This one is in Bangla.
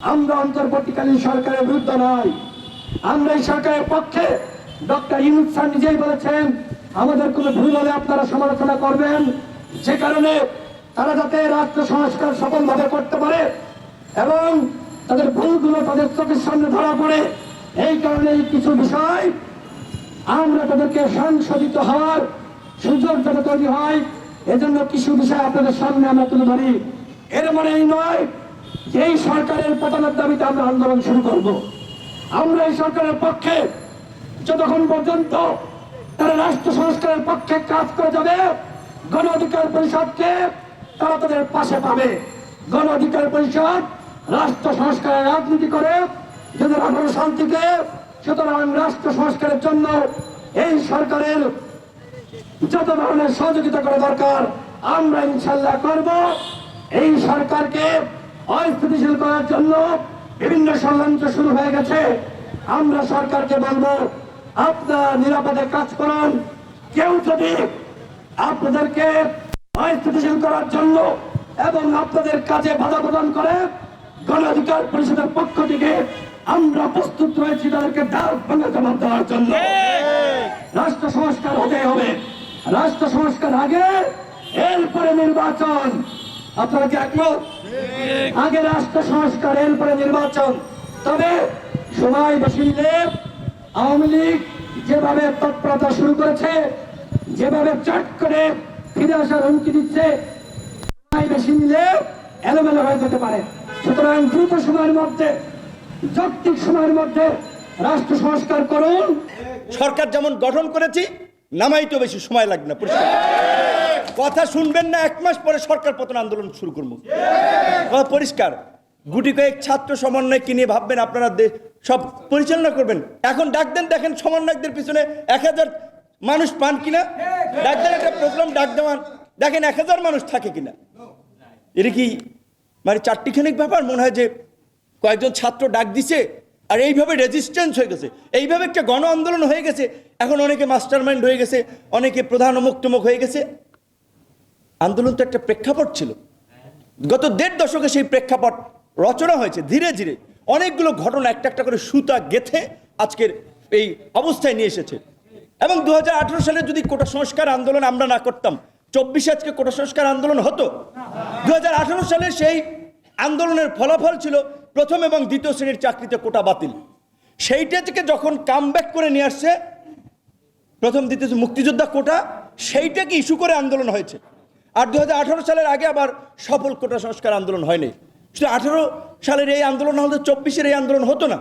আমরা অন্তর্বর্তীকালীন সরকারের বিরুদ্ধে নয়। আমরা এই সরকারের পক্ষে ডক্টর ইউনুস স্যার নিজেই বলেছেন, আমাদের কোনো ভুল হলে আপনারা সমালোচনা করবেন। যে কারণে তারা যাতে রাষ্ট্র সংস্কার সফলভাবে করতে পারে এবং তাদের ভুলগুলো তাদের চোখের সামনে ধরা পড়ে, এই কারণে কিছু বিষয় আমরা তাদেরকে সংশোধিত হওয়ার সুযোগ যাতে তৈরি হয়, এজন্য কিছু বিষয় আপনাদের সামনে আমরা তুলে ধরি। এর মানে এই নয় এই সরকারের পতনের দাবিতে আমরা আন্দোলন শুরু করব। আমরা এই সরকারের পক্ষে যতক্ষণ পর্যন্ত তারা রাষ্ট্র সংস্কারের পক্ষে কাজ করে যাবে, গণ অধিকার পরিষদকে তারা তাদের পাশে পাবে। গণ অধিকার পরিষদ রাষ্ট্র সংস্কারের রাজনীতি করে যাদের আঠারো থেকে সুতরাং রাষ্ট্র সংস্কারের জন্য এই সরকারের যত ধরনের সহযোগিতা করা দরকার, আমরা ইনশাল্লাহ করব। এই সরকারকে অস্থিতিশীল করার জন্য বিভিন্ন ষড়যন্ত্র শুরু হয়ে গেছে। আমরা সরকারকে বলব, আপনারা নিরাপদে কাজ করুন। কেউ যদি আপনাদেরকে অস্থিতিশীল করার জন্য এবং আপনাদের কাজে বাধা প্রদান করে, গণ অধিকার পরিষদের পক্ষ থেকে আমরা প্রস্তুত রয়েছি তাদেরকে দাঁড় ভেঙে জবাব দেওয়ার জন্য। রাষ্ট্র সংস্কার হতে হবে। রাষ্ট্র সংস্কার আগে, এরপরে নির্বাচন। আপনারা কি একমত? আগে রাষ্ট্র সংস্কার, এরপরে নির্বাচন। তবে সময় বেশি নিলে আওয়ামী লীগ যেভাবে তৎপরতা শুরু করেছে, যেভাবে চট করে ফিরে আসার হুমকি দিচ্ছে, সময় বেশি নিলে এলোমেলো হয়ে যেতে পারে। সুতরাং দ্রুত সময়ের মধ্যে, যৌক্তিক সময়ের মধ্যে রাষ্ট্র সংস্কার করুন। সরকার যেমন গঠন করেছি নামাইতে বেশি সময় লাগবে না, পরিষ্কার। কথা শুনবেন না, এক মাস পরে সরকার পতন আন্দোলন শুরু করব। কথা পরিষ্কার। গুটি কয়েক ছাত্র সমন্বয়কে নিয়ে ভাববেন আপনারা? সব পরিচালনা করবেন। এখন ডাক দেন, দেখেন সমন্বয়কদের পিছনে এক হাজার মানুষ পান কিনা? ডাক দেন, একটা প্রোগ্রাম ডাক দেওয়ান। দেখেন এক হাজার মানুষ থাকে কিনা? এটা কি মানে চারটি চারটিখানিক ব্যাপার? মনে হয় যে কয়েকজন ছাত্র ডাক দিছে, আর এইভাবে রেজিস্ট্যান্স হয়ে গেছে। এইভাবে একটা গণ আন্দোলন হয়ে গেছে। এখন অনেকে মাস্টার মাইন্ড হয়ে গেছে, অনেকে প্রধান অমুক তমুক হয়ে গেছে। আন্দোলন তো একটা প্রেক্ষাপট ছিল। গত দেড় দশকে সেই প্রেক্ষাপট রচনা হয়েছে ধীরে ধীরে। অনেকগুলো ঘটনা একটা একটা করে সুতা গেথে আজকের এই অবস্থায় নিয়ে এসেছে। এবং দু হাজার আঠেরো সালে যদি কোটা সংস্কার আন্দোলন আমরা না করতাম, চব্বিশে আজকে কোটা সংস্কার আন্দোলন হতো। দু হাজার আঠারো সালে সেই আন্দোলনের ফলাফল ছিল প্রথম এবং দ্বিতীয় শ্রেণির চাকরিতে কোটা বাতিল। সেইটা থেকে যখন কাম করে নিয়ে আসছে, প্রথম, দ্বিতীয়, মুক্তিযোদ্ধা কোটা সেইটাকে ইস্যু করে আন্দোলন হয়েছে? আর দু হাজার আঠারো সালের আগে আবার সফল কোটা সংস্কার আন্দোলন হয়নি। শুধু আঠারো সালের এই আন্দোলন হলে চব্বিশের এই আন্দোলন হতো না।